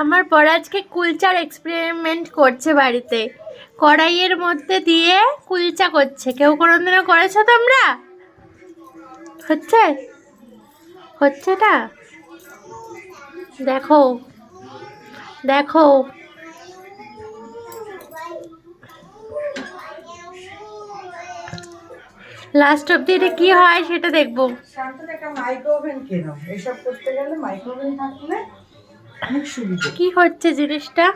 আমার বর আজকে কুলচার এক্সপেরিমেন্ট করছে বাড়িতে। কড়াইয়ের মধ্যে দিয়ে কুলচা করছে। কেউ কোনোদিনও করেছ তোমরা? হচ্ছে? হচ্ছে না? দেখো। দেখো। লাস্ট অব্দি এটা কি হয় সেটা দেখব। শান্তর একটা মাইক্রো ওভেন কেনো? এসব করতে গেলে মাইক্রো ওভেন থাকলে অনেক সুবিধা। কি হচ্ছে জিনিসটা?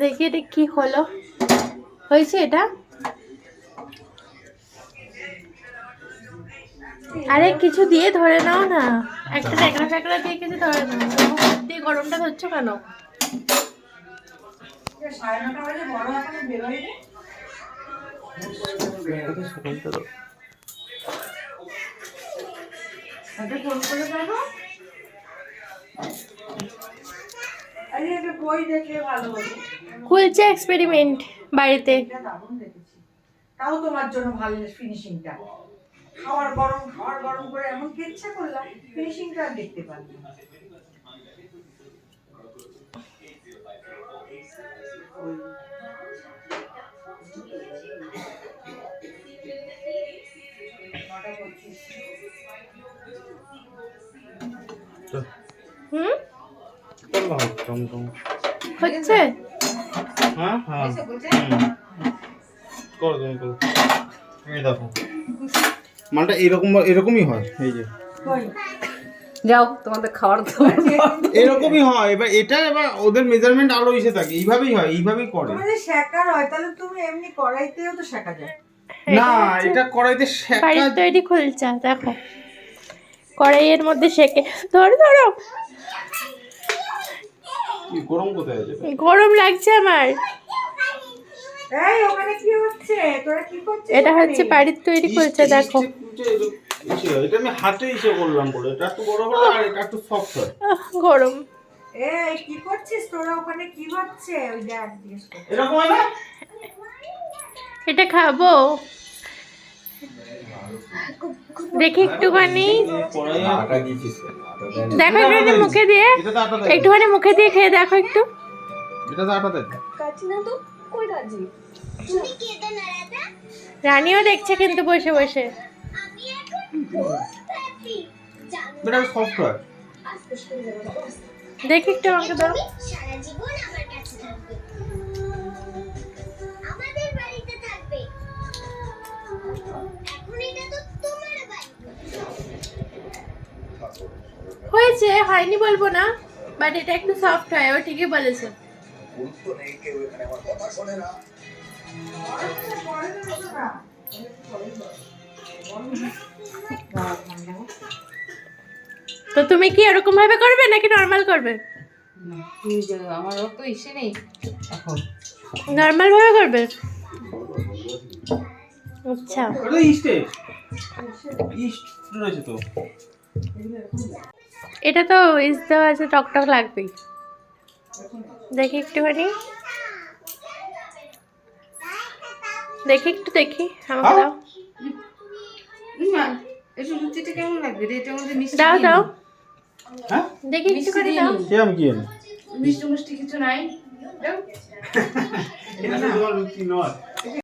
দেখে এটা কি হলো। হয়েছে এটা? আরে কিছু দিয়ে ধরে নাও না। একটা ট্যাকরা ট্যাকরা দিয়ে কিছু ধরে নাও। দিয়ে গরমটা ধরছো কেন? সাড়ে নটা বাজে বড় দেখলে ভালো এক্সপেরিমেন্ট বাড়িতে। তাও তোমার জন্য ভালো ফিনিশিংটা খাওয়ার গরম খাওয়ার গরম করে এমন কি ইচ্ছা করলাম ফিনিশিংটা দেখতে পারলাম হুম হচ্ছে? হ্যাঁ হ্যাঁ করো তুমি করো এই দেখো মালটা এরকম এরকমই হয়। এই যে। কই? যাও তোমাদের খাবার তো এরকমই হয়। এবার এটা এবার ওদের মেজারমেন্ট আলো এসে থাকে। এইভাবেই হয় এইভাবেই করে। শেখার হয়। তাহলে তুমি এমনি কড়াইতেও তো শেখা যায়। না এটা কড়াইতে শেখা বাড়ির তৈরি কুলচা দেখো। কড়াইয়ের মধ্যে সেকে ধরো ধরো। গরম কোথায় গরম লাগছে আমার। এই ওখানে কি হচ্ছে? তোরা কি করছিস এটা হচ্ছে বাড়ির তৈরি কুলচা দেখো। এটা আমি হাতে ইসে করলাম করে এটা একটু বড় হলে আর এটা একটু সফট হয়। গরম। এই কি করছিস? তোরা ওখানে কি হচ্ছে? ওই দেখ জিজ্ঞেস এরকম হয় না? এটা খাব। দেখি একটুখানি। দেখো একটুখানি মুখে দিয়ে। একটুখানি মুখে দিয়ে খেয়ে দেখো একটু। এটা তো আটা দেয়। রানীও দেখছে কিন্তু বসে বসে। এটা সফট দেখি একটু আমাকে দাও। হয়েছে হয়নি বলব না বাট এটা একটু সফট হয়, ও ঠিকই বলেছে। তো তুমি কি এরকম ভাবে করবে, নাকি নর্মাল করবে? তো ইসে নেই নর্মাল ভাবে করবে আচ্ছা ইস্ট রয়েছে তো। এটা তো ইস দেওয়া আছে টক টক লাগবেই। দেখি একটুখানি দেখি একটু দেখি আমাকে দাও। কেমন দাও দাও। হ্যাঁ? দেখি একটুখানি দাও। নি? সে আমি কি মিষ্টি মিষ্টি কিছু নাই।